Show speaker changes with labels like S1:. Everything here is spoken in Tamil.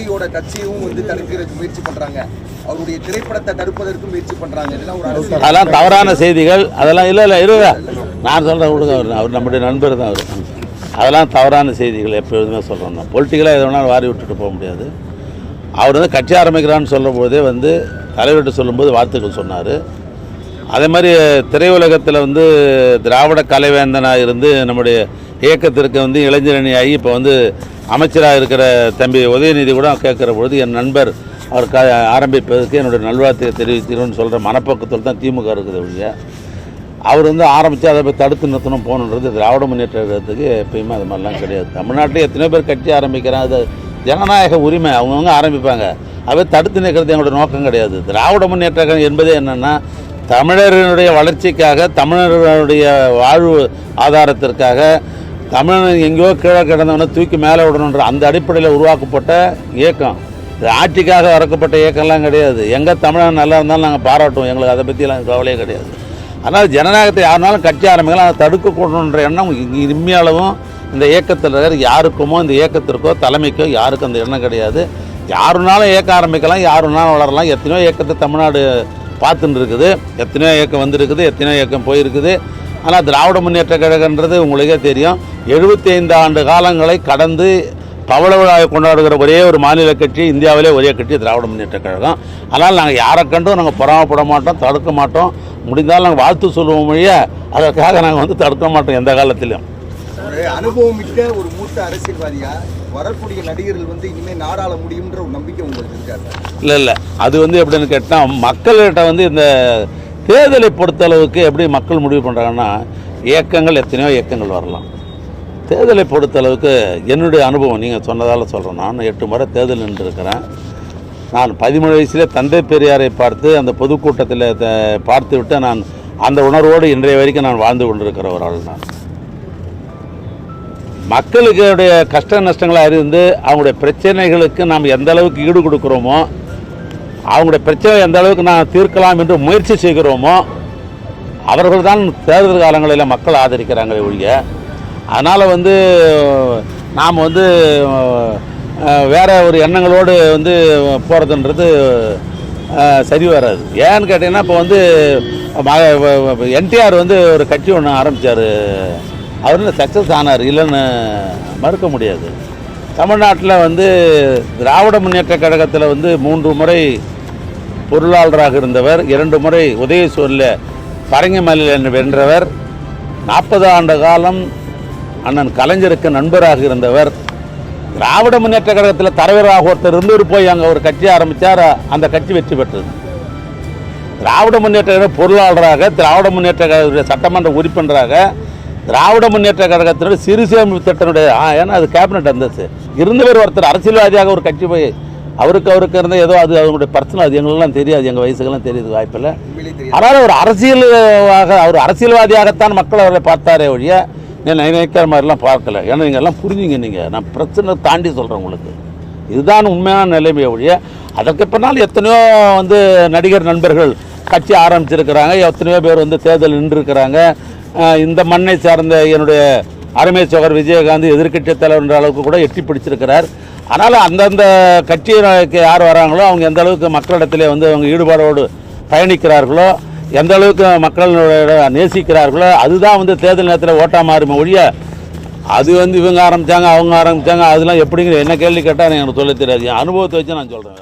S1: விஜயோட கட்சியும் வந்து தடுக்கிறதுக்கு முயற்சி பண்றாங்க. அவருடைய திரைப்படத்தை தடுப்பதற்கு முயற்சி பண்றாங்க. இதெல்லாம் ஒரு அரசியல்
S2: அதெல்லாம் தவறான செய்திகள். அதெல்லாம் இல்லை இல்லை இருங்க. நான் சொல்கிறேன் விடுங்க அவர். அவர் நம்முடைய நண்பர் தான் அவர். அதெல்லாம் தவறான செய்திகள் எப்பொழுதுமே சொல்கிறோம் தான் பொலிட்டிக்கலாக எது வேணாலும் வாரி விட்டுட்டு போக முடியாது. அவர் வந்து கட்சி ஆரம்பிக்கிறான்னு சொல்லும் போதே வந்து தலைவர்கிட்ட சொல்லும்போது வாழ்த்துக்கள் சொன்னார். அதே மாதிரி திரையுலகத்தில் வந்து திராவிட கலைவேந்தனாக இருந்து நம்முடைய இயக்கத்திற்கு வந்து இளைஞரணி ஆகி இப்போ வந்து அமைச்சராக இருக்கிற தம்பி உதயநிதி கூட கேட்குற பொழுது என் நண்பர் அவர் க ஆரம்பிப்பதற்கு என்னுடைய நல்வாழ்த்தையை தெரிவித்திருன்னு சொல்கிற மனப்பக்கத்தில் தான் திமுக இருக்குது ஒழிய அவர் வந்து ஆரம்பித்து அதை போய் தடுத்து நிறுத்தணும் போகணுன்றது திராவிட முன்னேற்ற கழகத்துக்கு எப்பயுமே அது மாதிரிலாம் கிடையாது. தமிழ்நாட்டில் எத்தனையோ பேர் கட்சி ஆரம்பிக்கிறாங்க. அது ஜனநாயக உரிமை அவங்கவுங்க ஆரம்பிப்பாங்க. அவை தடுத்து நிற்கிறது எங்களோட நோக்கம் கிடையாது. திராவிட முன்னேற்ற கழகம் என்பதே என்னென்னா தமிழர்களுடைய வளர்ச்சிக்காக தமிழர்களுடைய வாழ்வு ஆதாரத்திற்காக தமிழன் எங்கேயோ கீழே கிடந்தவனை தூக்கி மேலே விடணுன்ற அந்த அடிப்படையில் உருவாக்கப்பட்ட இயக்கம். இது ஆட்சிக்காக இறக்கப்பட்ட இயக்கம்லாம் கிடையாது. எங்கே தமிழன் நல்லா இருந்தாலும் நாங்கள் பாராட்டுவோம். எங்களுக்கு அதை பற்றிலாம் கவலையே கிடையாது. அதனால் ஜனநாயகத்தை யாருனாலும் கட்சி ஆரம்பிக்கலாம். அதை தடுக்கக்கூடணுன்ற எண்ணம் இ- இந்த இயக்கத்தில் இருக்கிற யாருக்குமோ இந்த இயக்கத்திற்கோ தலைமைக்கோ யாருக்கும் அந்த எண்ணம் கிடையாது. யாருனாலும் இயக்கம் ஆரம்பிக்கலாம். யாருனாலும் வளரலாம். எத்தனையோ இயக்கத்தை தமிழ்நாடு பார்த்துட்டு இருக்குது. எத்தனையோ இயக்கம் வந்திருக்குது. எத்தனையோ இயக்கம் போயிருக்குது. ஆனால் திராவிட முன்னேற்ற கழகன்றது உங்களுக்கே தெரியும். 75 ஆண்டு காலங்களை கடந்து பவள விழாவை கொண்டாடுகிற ஒரே ஒரு மாநில கட்சி இந்தியாவிலே ஒரே கட்சி திராவிட முன்னேற்ற கழகம். அதனால் நாங்கள் யாரை கண்டும் நாங்கள் பொறாமப்பட மாட்டோம் தடுக்க மாட்டோம். முடிந்தால் நாங்கள் வாழ்த்து சொல்லுவோம் மொழிய அதற்காக நாங்கள் வந்து தடுக்க மாட்டோம் எந்த காலத்திலும்.
S1: ஒரு அனுபவம் மிக்க ஒரு மூத்த அரசியல்வாதியா வரக்கூடிய நடிகர்கள் வந்து இனிமே நாடாள முடியும்ன்ற ஒரு நம்பிக்கை உங்களுக்கு இருக்காரு
S2: இல்லை இல்லை. அது வந்து எப்படின்னு கேட்டால் மக்கள்கிட்ட வந்து இந்த தேர்தலை பொறுத்தளவுக்கு எப்படி மக்கள் முடிவு பண்ணுறாங்கன்னா இயக்கங்கள் எத்தனையோ இயக்கங்கள் வரலாம். தேர்தலை பொறுத்தளவுக்கு என்னுடைய அனுபவம் நீங்கள் சொன்னதால் சொல்கிறேன் நான் எட்டு முறை தேர்தல் நின்றுருக்கிறேன். நான் பதிமூணு வயசுல தந்தை பெரியாரை பார்த்து அந்த பொதுக்கூட்டத்தில் த- பார்த்து விட்டு நான் அந்த உணர்வோடு இன்றைய வரைக்கும் நான் வாழ்ந்து கொண்டிருக்கிற ஒரு ஆள் நான். மக்களுடைய கஷ்ட நஷ்டங்களை அறிந்து அவங்களுடைய பிரச்சனைகளுக்கு நாம் எந்த அளவுக்கு ஈடு கொடுக்குறோமோ அவங்களுடைய பிரச்சனை எந்த அளவுக்கு நான் தீர்க்கலாம் என்று முயற்சி செய்கிறோமோ அவர்கள் தான் தேர்தல் காலங்களில் மக்கள் ஆதரிக்கிறாங்களே ஒழிய அதனால் வந்து நாம் வந்து வேறு வேற ஒரு எண்ணங்களோடு வந்து போகிறதுன்றது சரி வராது. ஏன்னு கேட்டிங்கன்னா இப்போ வந்து என்டிஆர் வந்து ஒரு கட்சி ஒன்று ஆரம்பித்தார் அவர் சக்ஸஸ் ஆனார் இல்லைன்னு மறுக்க முடியாது. தமிழ்நாட்டில் வந்து திராவிட முன்னேற்ற கழகத்தில் வந்து மூன்று முறை பொருளாளராக இருந்தவர் இரண்டு முறை உதயசூரில் பரங்கிமலையில் வென்றவர் நாற்பது ஆண்டு காலம் அண்ணன் கலைஞருக்கு நண்பராக இருந்தவர். திராவிட முன்னேற்ற கழகத்தில் தலைவராக ஒருத்தர் இருந்தவர் போய் அங்கே ஒரு கட்சி ஆரம்பித்தார் அந்த கட்சி வெற்றி பெற்றது. திராவிட முன்னேற்ற கழக பொருளாளராக திராவிட முன்னேற்ற கழக சட்டமன்ற உறுப்பினராக திராவிட முன்னேற்ற கழகத்தினுடைய சிறு சேமிப்பு திட்டனுடைய ஏன்னா அது கேபினட் அந்தஸ்து. இருந்தவர் ஒருத்தர் அரசியல்வாதியாக ஒரு கட்சி போய் அவருக்கு அவருக்கு இருந்த ஏதோ அது அவங்களுடைய பர்சனல் அது எங்களுக்கெல்லாம் தெரியாது எங்கள் வயசுக்கெல்லாம் தெரியுது வாய்ப்பில்லை. ஆனால் ஒரு அரசியலாக அவர் அரசியல்வாதியாகத்தான் மக்கள் அவரை பார்த்தாரே ஒழிய நான் நினைக்கிற மாதிரிலாம் பார்க்கல. ஏன்னா நீங்கள் எல்லாம் புரிஞ்சுங்க நீங்கள் நான் பிரச்சனை தாண்டி சொல்கிறேன் உங்களுக்கு. இதுதான் உண்மையான நிலைமை ஒழிய அதற்கு பின்னால் எத்தனையோ வந்து நடிகர் நண்பர்கள் கட்சி ஆரம்பிச்சிருக்கிறாங்க எத்தனையோ பேர் வந்து தேர்தல் நின்றுருக்கிறாங்க. இந்த மண்ணை சார்ந்த என்னுடைய அருமை சோகர் விஜயகாந்த் தலைவர் என்ற அளவுக்கு கூட எட்டி பிடிச்சிருக்கிறார். ஆனால் அந்தந்த கட்சியினருக்கு யார் வராங்களோ அவங்க எந்த அளவுக்கு மக்களிடத்திலே வந்து அவங்க ஈடுபாடோடு பயணிக்கிறார்களோ எந்த அளவுக்கு மக்களோட நேசிக்கிறார்களோ அதுதான் வந்து தேர்தல் நேரத்தில் ஓட்டா மாறுமே ஒழிய அது வந்து இவங்க ஆரம்பித்தாங்க அவங்க ஆரம்பித்தாங்க அதெல்லாம் எப்படிங்கிற என்ன கேள்வி கேட்டால் எனக்கு சொல்ல தெரியாது. என் அனுபவத்தை வச்சு நான் சொல்கிறேன்